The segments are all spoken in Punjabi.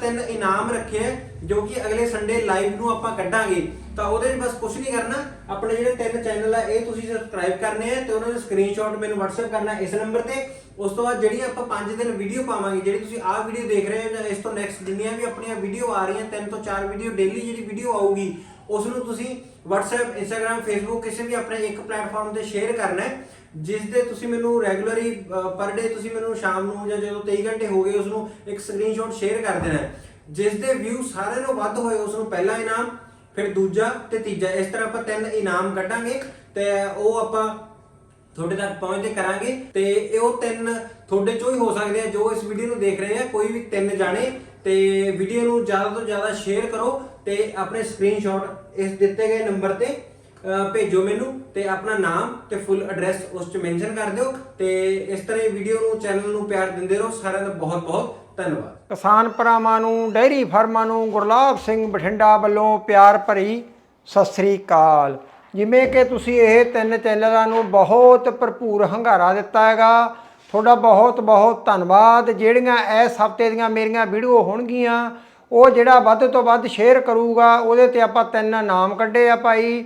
ਤਿੰਨ ਇਨਾਮ ਰੱਖੇ ਜੋ ਕਿ ਅਗਲੇ ਸੰਡੇ ਲਾਈਵ ਨੂੰ ਆਪਾਂ ਕੱਢਾਂਗੇ। ਤਾਂ ਉਹਦੇ 'ਚ ਬਸ ਕੁਝ ਨਹੀਂ ਕਰਨਾ। ਆਪਣੇ ਜਿਹੜੇ ਤਿੰਨ ਚੈਨਲ ਆ, ਇਹ ਤੁਸੀਂ ਸਬਸਕ੍ਰਾਈਬ ਕਰਨੇ ਆ ਤੇ ਉਹਨਾਂ ਦੇ ਸਕਰੀਨਸ਼ਾਟ ਮੈਨੂੰ WhatsApp ਕਰਨਾ ਇਸ ਨੰਬਰ ਤੇ। ਉਸ ਤੋਂ ਬਾਅਦ ਜਿਹੜੀ ਆਪਾਂ 5 ਦਿਨ ਵੀਡੀਓ ਪਾਵਾਂਗੇ, ਜਿਹੜੀ ਤੁਸੀਂ ਆਹ ਵੀਡੀਓ ਦੇਖ ਰਹੇ ਹੋ ਜਾਂ ਇਸ ਤੋਂ ਨੈਕਸਟ ਜਿੰਨੀਆਂ ਵੀ ਆਪਣੀਆਂ ਵੀਡੀਓ ਆ ਰਹੀਆਂ, ਤਿੰਨ ਤੋਂ ਚਾਰ ਵੀਡੀਓ ਡੇਲੀ ਜਿਹੜੀ ਵੀਡੀਓ ਆਊਗੀ ਉਸ ਨੂੰ ਤੁਸੀਂ WhatsApp, Instagram, Facebook ਕਿਸੇ ਵੀ ਆਪਣੇ ਇੱਕ ਪਲੇਟਫਾਰਮ ਤੇ ਸ਼ੇਅਰ ਕਰਨਾ ਹੈ, ਜਿਸ ਦੇ ਤੁਸੀਂ ਮੈਨੂੰ ਰੈਗੂਲਰੀ ਪਰ ਡੇ ਤੁਸੀਂ ਮੈਨੂੰ ਸ਼ਾਮ ਨੂੰ ਜਾਂ ਜਦੋਂ 23 ਘੰਟੇ ਹੋ ਗਏ ਉਸ ਨੂੰ ਇੱਕ ਸਕਰੀਨਸ਼ਾਟ ਸ਼ੇਅਰ ਕਰ ਦੇਣਾ ਹੈ। ਜਿਸ ਦੇ ਵਿਊ ਸਾਰਿਆਂ ਨਾਲੋਂ ਵੱਧ ਹੋਏ ਉਸ ਨੂੰ ਪਹਿਲਾ ਇਨਾਮ, ਫਿਰ ਦੂਜਾ ਤੇ ਤੀਜਾ। ਇਸ ਤਰ੍ਹਾਂ ਆਪਾਂ ਤਿੰਨ ਇਨਾਮ ਕੱਢਾਂਗੇ ਤੇ ਉਹ ਆਪਾਂ ਤੁਹਾਡੇ ਤੱਕ ਪਹੁੰਚਦੇ ਕਰਾਂਗੇ ਤੇ ਇਹ ਉਹ ਤਿੰਨ ਤੁਹਾਡੇ ਚੋਂ ਹੀ ਹੋ ਸਕਦੇ ਆ, ਜੋ ਇਸ ਵੀਡੀਓ ਨੂੰ ਦੇਖ ਰਹੇ ਆ, ਕੋਈ ਵੀ ਤਿੰਨ ਜਾਣੇ। ਤੇ ਵੀਡੀਓ ਨੂੰ ਜ਼ਿਆਦਾ ਤੋਂ ਜ਼ਿਆਦਾ ਸ਼ੇਅਰ ਕਰੋ ਤੇ ਆਪਣੇ ਸਕਰੀਨਸ਼ਾਟ ਇਸ ਦਿੱਤੇ ਗਏ ਨੰਬਰ ਤੇ ਭੇਜੋ ਮੈਨੂੰ ਤੇ ਆਪਣਾ ਨਾਮ ਤੇ ਫੁੱਲ ਐਡਰੈਸ ਉਸ ਚ ਮੈਂਸ਼ਨ ਕਰ ਦਿਓ ਤੇ ਇਸ ਤਰ੍ਹਾਂ ਇਹ ਵੀਡੀਓ ਨੂੰ ਚੈਨਲ ਨੂੰ ਪਿਆਰ ਦਿੰਦੇ ਰਹੋ। ਸਾਰਿਆਂ ਦਾ ਬਹੁਤ ਬਹੁਤ ਧੰਨਵਾਦ। ਕਿਸਾਨ ਭਰਾਵਾਂ ਨੂੰ ਡੈਰੀ ਫਾਰਮਾਂ ਨੂੰ ਗੁਰਲਾਬ ਸਿੰਘ ਬਠਿੰਡਾ ਵੱਲੋਂ ਪਿਆਰ ਭਰੀ ਸਤਿ ਸ੍ਰੀ ਅਕਾਲ। ਜਿਵੇਂ ਕਿ ਤੁਸੀਂ ਇਹ ਤਿੰਨ ਚੈਨਲਾਂ ਨੂੰ ਬਹੁਤ ਭਰਪੂਰ ਹੰਗਾਰਾ ਦਿੱਤਾ ਹੈਗਾ, ਤੁਹਾਡਾ ਬਹੁਤ ਬਹੁਤ ਧੰਨਵਾਦ। ਜਿਹੜੀਆਂ ਇਸ ਹਫ਼ਤੇ ਦੀਆਂ ਮੇਰੀਆਂ ਵੀਡੀਓ ਹੋਣਗੀਆਂ ਉਹ ਜਿਹੜਾ ਵੱਧ ਤੋਂ ਵੱਧ ਸ਼ੇਅਰ ਕਰੂਗਾ, ਉਹਦੇ ਤੇ ਆਪਾਂ ਤਿੰਨ ਨਾਮ ਕੱਢੇ ਆ ਭਾਈ।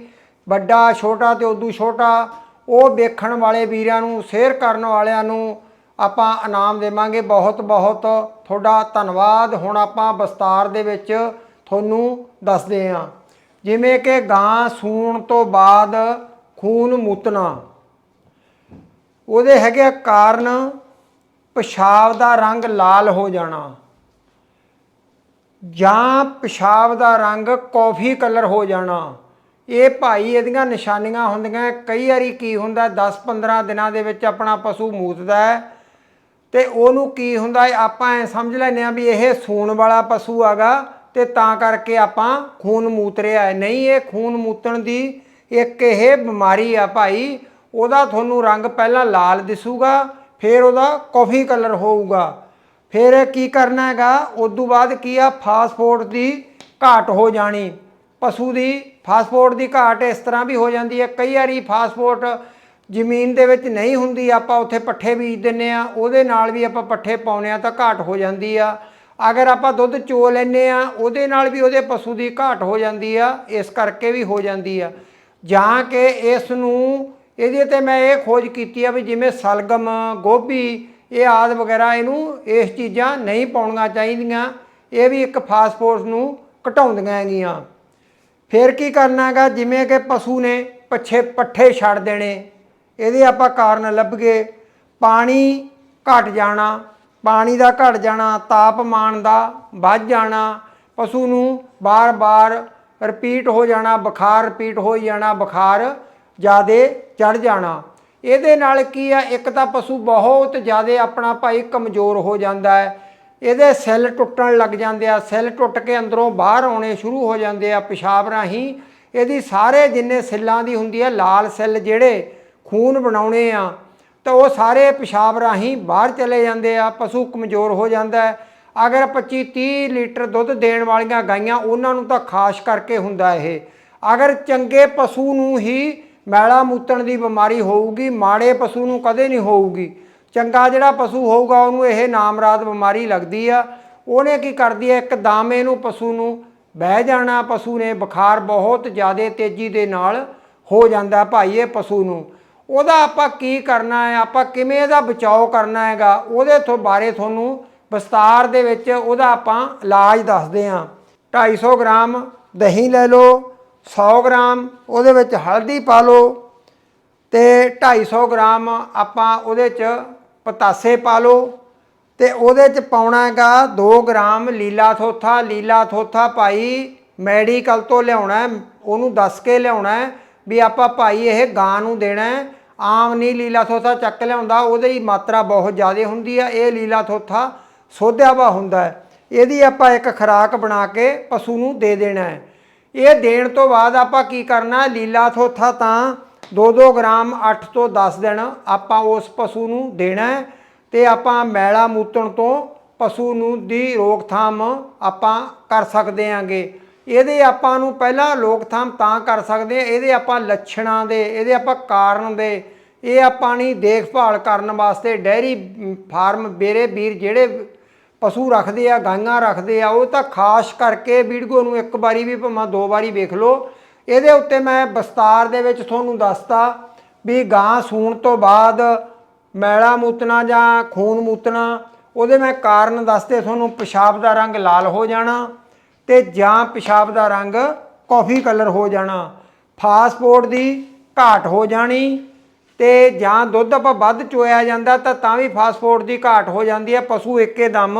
ਵੱਡਾ, ਛੋਟਾ ਤੇ ਉਦੋਂ ਛੋਟਾ। ਉਹ ਵੇਖਣ ਵਾਲੇ ਵੀਰਾਂ ਨੂੰ ਸ਼ੇਅਰ ਕਰਨ ਵਾਲਿਆਂ ਨੂੰ ਆਪਾਂ ਇਨਾਮ ਦੇਵਾਂਗੇ ਬਹੁਤ ਬਹੁਤ। ਤੁਹਾਡਾ ਧੰਨਵਾਦ। ਹੁਣ ਆਪਾਂ ਵਿਸਤਾਰ ਦੇ ਵਿੱਚ ਤੁਹਾਨੂੰ ਦੱਸਦੇ ਹਾਂ ਜਿਵੇਂ ਕਿ ਗਾਂ ਸੂਣ ਤੋਂ ਬਾਅਦ ਖੂਨ ਮੂਤਣਾ। ਉਹਦੇ ਹੈਗੇ ਕਾਰਨ, ਪਿਸ਼ਾਬ ਦਾ ਰੰਗ ਲਾਲ ਹੋ ਜਾਣਾ। ਜਾਂ ਪਿਸ਼ਾਬ ਦਾ ਰੰਗ ਕੌਫੀ ਕਲਰ ਹੋ ਜਾਣਾ। ਇਹ ਭਾਈ ਇਹਦੀਆਂ ਨਿਸ਼ਾਨੀਆਂ ਹੁੰਦੀਆਂ। ਕਈ ਵਾਰੀ ਕੀ ਹੁੰਦਾ 10-15 ਦਿਨਾਂ ਦੇ ਵਿੱਚ ਆਪਣਾ ਪਸ਼ੂ ਮੂਤਦਾ ਹੈ ਤੇ ਉਹਨੂੰ ਕੀ ਹੁੰਦਾ ਹੈ, ਆਪਾਂ ਐ ਸਮਝ ਲੈਂਦੇ ਆ ਵੀ ਇਹ ਸੂਣ ਵਾਲਾ ਪਸ਼ੂ ਆਗਾ ਤੇ ਤਾਂ ਕਰਕੇ ਆਪਾਂ ਖੂਨ ਮੂਤ ਰਿਹਾ ਹੈ। ਨਹੀਂ, ਇਹ ਖੂਨ ਮੂਤਣ ਦੀ ਇੱਕ ਇਹ ਬਿਮਾਰੀ ਆ ਭਾਈ। ਉਹਦਾ ਤੁਹਾਨੂੰ ਰੰਗ ਪਹਿਲਾਂ ਲਾਲ ਦਿਸੂਗਾ, ਫਿਰ ਉਹਦਾ ਕਾਫੀ ਕਲਰ ਹੋਊਗਾ। ਫਿਰ ਕੀ ਕਰਨਾ ਹੈਗਾ? ਉਦੋਂ ਬਾਅਦ ਕੀ ਆ? ਫਾਸਫੋਰਡ ਦੀ ਘਾਟ ਹੋ ਜਾਣੀ। ਪਸ਼ੂ ਦੀ ਫਾਸਫੋਰਡ ਦੀ ਘਾਟ ਇਸ ਤਰ੍ਹਾਂ ਵੀ ਹੋ ਜਾਂਦੀ ਹੈ। ਕਈ ਵਾਰੀ ਫਾਸਫੋਰਡ ਜ਼ਮੀਨ ਦੇ ਵਿੱਚ ਨਹੀਂ ਹੁੰਦੀ, ਆਪਾਂ ਉੱਥੇ ਪੱਠੇ ਬੀਜ ਦਿੰਨੇ ਆ ਉਹਦੇ ਨਾਲ ਵੀ ਆਪਾਂ ਪੱਠੇ ਪਾਉਨੇ ਆ ਤਾਂ ਘਾਟ ਹੋ ਜਾਂਦੀ ਆ। ਅਗਰ ਆਪਾਂ ਦੁੱਧ ਚੋ ਲੈਨੇ ਆ ਉਹਦੇ ਨਾਲ ਵੀ ਉਹਦੇ ਪਸ਼ੂ ਦੀ ਘਾਟ ਹੋ ਜਾਂਦੀ ਆ। ਇਸ ਕਰਕੇ ਵੀ ਹੋ ਜਾਂਦੀ ਆ। ਜਾਂ ਕਿ ਇਸ ਨੂੰ, ਇਹਦੇ ਤੇ ਮੈਂ ਇਹ ਖੋਜ ਕੀਤੀ ਆ ਵੀ ਜਿਵੇਂ ਸਲਗਮ, ਗੋਭੀ ਇਹ ਆਦ ਵਗੈਰਾ ਇਹਨੂੰ ਇਸ ਚੀਜ਼ਾਂ ਨਹੀਂ ਪਾਉਣੀਆਂ ਚਾਹੀਦੀਆਂ। ਇਹ ਵੀ ਇੱਕ ਫਾਸਫੋਰਸ ਨੂੰ ਘਟਾਉਂਦੀਆਂ ਹੈਗੀਆਂ। ਫਿਰ ਕੀ ਕਰਨਾ ਹੈਗਾ? ਜਿਵੇਂ ਕਿ ਪਸ਼ੂ ਨੇ ਪੱਛੇ ਪੱਠੇ ਛੱਡ ਦੇਣੇ। ਇਹਦੇ ਆਪਾਂ ਕਾਰਨ ਲੱਭਗੇ। ਪਾਣੀ ਘਟ ਜਾਣਾ, ਪਾਣੀ ਦਾ ਘਟ ਜਾਣਾ, ਤਾਪਮਾਨ ਦਾ ਵੱਧ ਜਾਣਾ, ਪਸ਼ੂ ਨੂੰ ਬਾਰ-ਬਾਰ ਰਿਪੀਟ ਹੋ ਜਾਣਾ, ਬੁਖਾਰ ਰਿਪੀਟ ਹੋ ਜਾਣਾ, ਬੁਖਾਰ ਜਿਆਦੇ ਚੜ ਜਾਣਾ। ਇਹਦੇ ਨਾਲ ਕੀ ਆ, ਇੱਕ ਤਾਂ ਪਸ਼ੂ ਬਹੁਤ ਜ਼ਿਆਦਾ ਆਪਣਾ ਭਾਈ ਕਮਜ਼ੋਰ ਹੋ ਜਾਂਦਾ ਹੈ। ਇਹਦੇ ਸੈੱਲ ਟੁੱਟਣ ਲੱਗ ਜਾਂਦੇ ਆ, ਸੈੱਲ ਟੁੱਟ ਕੇ ਅੰਦਰੋਂ ਬਾਹਰ ਆਉਣੇ ਸ਼ੁਰੂ ਹੋ ਜਾਂਦੇ ਆ ਪਿਸ਼ਾਬ ਰਾਹੀਂ। ਇਹਦੀ ਸਾਰੇ ਜਿੰਨੇ ਸੈੱਲਾਂ ਦੀ ਹੁੰਦੀ ਆ, ਲਾਲ ਸੈੱਲ ਜਿਹੜੇ ਖੂਨ ਬਣਾਉਣੇ ਆ, ਤਾਂ ਉਹ ਸਾਰੇ ਪਿਸ਼ਾਬ ਰਾਹੀਂ ਬਾਹਰ ਚਲੇ ਜਾਂਦੇ ਆ, ਪਸ਼ੂ ਕਮਜ਼ੋਰ ਹੋ ਜਾਂਦਾ ਅਗਰ 25 30 ਲੀਟਰ ਦੁੱਧ ਦੇਣ ਵਾਲੀਆਂ ਗਾਈਆਂ, ਉਹਨਾਂ ਨੂੰ ਤਾਂ ਖਾਸ ਕਰਕੇ ਹੁੰਦਾ ਇਹ। ਅਗਰ ਚੰਗੇ ਪਸ਼ੂ ਨੂੰ ਹੀ ਮੈਲਾ ਮੂਤਣ ਦੀ ਬਿਮਾਰੀ ਹੋਊਗੀ, ਮਾੜੇ ਪਸ਼ੂ ਨੂੰ ਕਦੇ ਨਹੀਂ ਹੋਊਗੀ। ਚੰਗਾ ਜਿਹੜਾ ਪਸ਼ੂ ਹੋਊਗਾ, ਉਹਨੂੰ ਇਹ ਨਾਮਰਾਦ ਬਿਮਾਰੀ ਲੱਗਦੀ ਆ। ਉਹਨੇ ਕੀ ਕਰਦੀ ਹੈ ਇੱਕ ਦਾਮੇ ਨੂੰ ਪਸ਼ੂ ਨੂੰ ਬਹਿ ਜਾਣਾ, ਪਸ਼ੂ ਨੇ ਬੁਖਾਰ ਬਹੁਤ ਜ਼ਿਆਦਾ ਤੇਜ਼ੀ ਦੇ ਨਾਲ ਹੋ ਜਾਂਦਾ ਭਾਈ ਇਹ ਪਸ਼ੂ ਨੂੰ। ਉਹਦਾ ਆਪਾਂ ਕੀ ਕਰਨਾ ਹੈ, ਆਪਾਂ ਕਿਵੇਂ ਇਹਦਾ ਬਚਾਓ ਕਰਨਾ ਹੈਗਾ, ਉਹਦੇ ਤੋਂ ਬਾਰੇ ਤੁਹਾਨੂੰ ਵਿਸਤਾਰ ਦੇ ਵਿੱਚ ਉਹਦਾ ਆਪਾਂ ਇਲਾਜ ਦੱਸਦੇ ਹਾਂ। 250 ਗ੍ਰਾਮ ਦਹੀਂ ਲੈ ਲਓ 100 ਗ੍ਰਾਮ, ਉਹਦੇ ਵਿੱਚ ਹਲਦੀ ਪਾ ਲਓ ਤੇ 250 ਗ੍ਰਾਮ ਆਪਾਂ ਉਹਦੇ ਚ ਪਤਾਸੇ ਪਾ ਲਓ ਤੇ ਉਹਦੇ ਚ ਪਾਉਣਾ ਹੈਗਾ 2 ਗ੍ਰਾਮ ਲੀਲਾ ਥੋਥਾ। ਲੀਲਾ ਥੋਥਾ ਭਾਈ ਮੈਡੀਕਲ ਤੋਂ ਲਿਆਉਣਾ ਉਹਨੂੰ ਦੱਸ ਕੇ ਲਿਆਉਣਾ ਵੀ ਆਪਾਂ ਭਾਈ ਇਹ ਗਾਂ ਨੂੰ ਦੇਣਾ ਆਮ ਨਹੀਂ ਲੀਲਾ ਥੋਥਾ ਚੱਕ ਲਿਆਉਂਦਾ, ਉਹਦੇ ਦੀ ਮਾਤਰਾ ਬਹੁਤ ਜ਼ਿਆਦਾ ਹੁੰਦੀ ਆ, ਇਹ ਲੀਲਾ ਥੋਥਾ ਸੋਧਿਆ ਵਾ ਹੁੰਦਾ ਇਹਦੀ ਆਪਾਂ ਇੱਕ ਖੁਰਾਕ ਬਣਾ ਕੇ ਪਸ਼ੂ ਨੂੰ ਦੇ ਦੇਣਾ ਹੈ। ਇਹ ਦੇਣ ਤੋਂ ਬਾਅਦ ਆਪਾਂ ਕੀ ਕਰਨਾ, ਲੀਲਾ ਥੋਥਾ ਤਾਂ 2-2 ਗ੍ਰਾਮ 8 ਤੋਂ 10 ਦਿਨ ਆਪਾਂ ਉਸ ਪਸ਼ੂ ਨੂੰ ਦੇਣਾ ਹੈ ਤੇ ਆਪਾਂ ਮੈਲਾ ਮੂਤਣ ਤੋਂ ਪਸ਼ੂ ਨੂੰ ਦੀ ਰੋਕਥਾਮ ਆਪਾਂ ਕਰ ਸਕਦੇ ਆਂਗੇ। ਇਹਦੇ ਆਪਾਂ ਨੂੰ ਪਹਿਲਾਂ ਰੋਕਥਾਮ ਤਾਂ ਕਰ ਸਕਦੇ ਆ ਇਹਦੇ ਆਪਾਂ ਲੱਛਣਾਂ ਦੇ, ਇਹਦੇ ਆਪਾਂ ਕਾਰਨ ਦੇ, ਇਹ ਆਪਾਂ ਨਹੀਂ ਦੇਖਭਾਲ ਕਰਨ ਵਾਸਤੇ ਡੈਰੀ ਫਾਰਮ, ਬੇਰੇ ਵੀਰ ਜਿਹੜੇ ਪਸ਼ੂ ਰੱਖਦੇ ਆ, ਗਾਈਆਂ ਰੱਖਦੇ ਆ, ਉਹ ਤਾਂ ਖਾਸ ਕਰਕੇ ਵੀਡੀਓ ਨੂੰ ਇੱਕ ਵਾਰੀ ਵੀ ਭਾਵੇਂ ਦੋ ਵਾਰੀ ਵੇਖ ਲਓ। ਇਹਦੇ ਉੱਤੇ ਮੈਂ ਵਿਸਤਾਰ ਦੇ ਵਿੱਚ ਤੁਹਾਨੂੰ ਦੱਸਤਾ ਵੀ ਗਾਂ ਸੂਣ ਤੋਂ ਬਾਅਦ ਮੈਲਾ ਮੂਤਣਾ ਜਾਂ ਖੂਨ ਮੂਤਣਾ, ਉਹਦੇ ਮੈਂ ਕਾਰਨ ਦੱਸਦੇ ਤੁਹਾਨੂੰ ਪਿਸ਼ਾਬ ਦਾ ਰੰਗ ਲਾਲ ਹੋ ਜਾਣਾ ਤੇ ਜਾਂ ਪਿਸ਼ਾਬ ਦਾ ਰੰਗ ਕਾਫੀ ਕਲਰ ਹੋ ਜਾਣਾ। ਫਾਸਫੋਰਡ ਦੀ ਘਾਟ ਹੋ ਜਾਣੀ ਤੇ ਜਾਂ ਦੁੱਧ ਆਪਾਂ ਵੱਧ ਚੋਇਆ ਜਾਂਦਾ ਤਾਂ ਤਾਂ ਵੀ ਫਾਸਫੋਰਡ ਦੀ ਘਾਟ ਹੋ ਜਾਂਦੀ ਹੈ, ਪਸ਼ੂ ਇੱਕੇ ਦਮ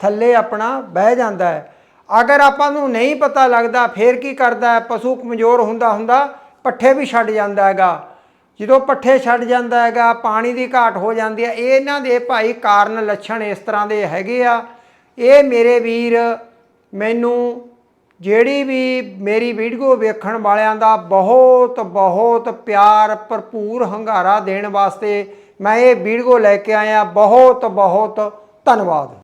ਥੱਲੇ ਆਪਣਾ ਬਹਿ ਜਾਂਦਾ ਹੈ। ਅਗਰ ਆਪਾਂ ਨੂੰ ਨਹੀਂ ਪਤਾ ਲੱਗਦਾ, ਫੇਰ ਕੀ ਕਰਦਾ ਹੈ? ਪਸ਼ੂ ਕਮਜ਼ੋਰ ਹੁੰਦਾ ਹੁੰਦਾ ਪੱਠੇ ਵੀ ਛੱਡ ਜਾਂਦਾ ਹੈਗਾ। ਜਦੋਂ ਪੱਠੇ ਛੱਡ ਜਾਂਦਾ ਹੈਗਾ, ਪਾਣੀ ਦੀ ਘਾਟ ਹੋ ਜਾਂਦੀ ਹੈ, ਇਹ ਇਹਨਾਂ ਦੇ ਭਾਈ ਕਾਰਨ ਲੱਛਣ ਇਸ ਤਰ੍ਹਾਂ ਦੇ ਹੈਗੇ ਆ। ਇਹ ਮੇਰੇ ਵੀਰ ਮੈਨੂੰ ਜਿਹੜੀ ਵੀ ਮੇਰੀ ਵੀਡੀਓ ਵੇਖਣ ਵਾਲਿਆਂ ਦਾ ਬਹੁਤ ਬਹੁਤ ਪਿਆਰ, ਭਰਪੂਰ ਹੰਗਾਰਾ ਦੇਣ ਵਾਸਤੇ ਮੈਂ ਇਹ ਵੀਡੀਓ ਲੈ ਕੇ ਆਇਆ। ਬਹੁਤ ਬਹੁਤ ਧੰਨਵਾਦ।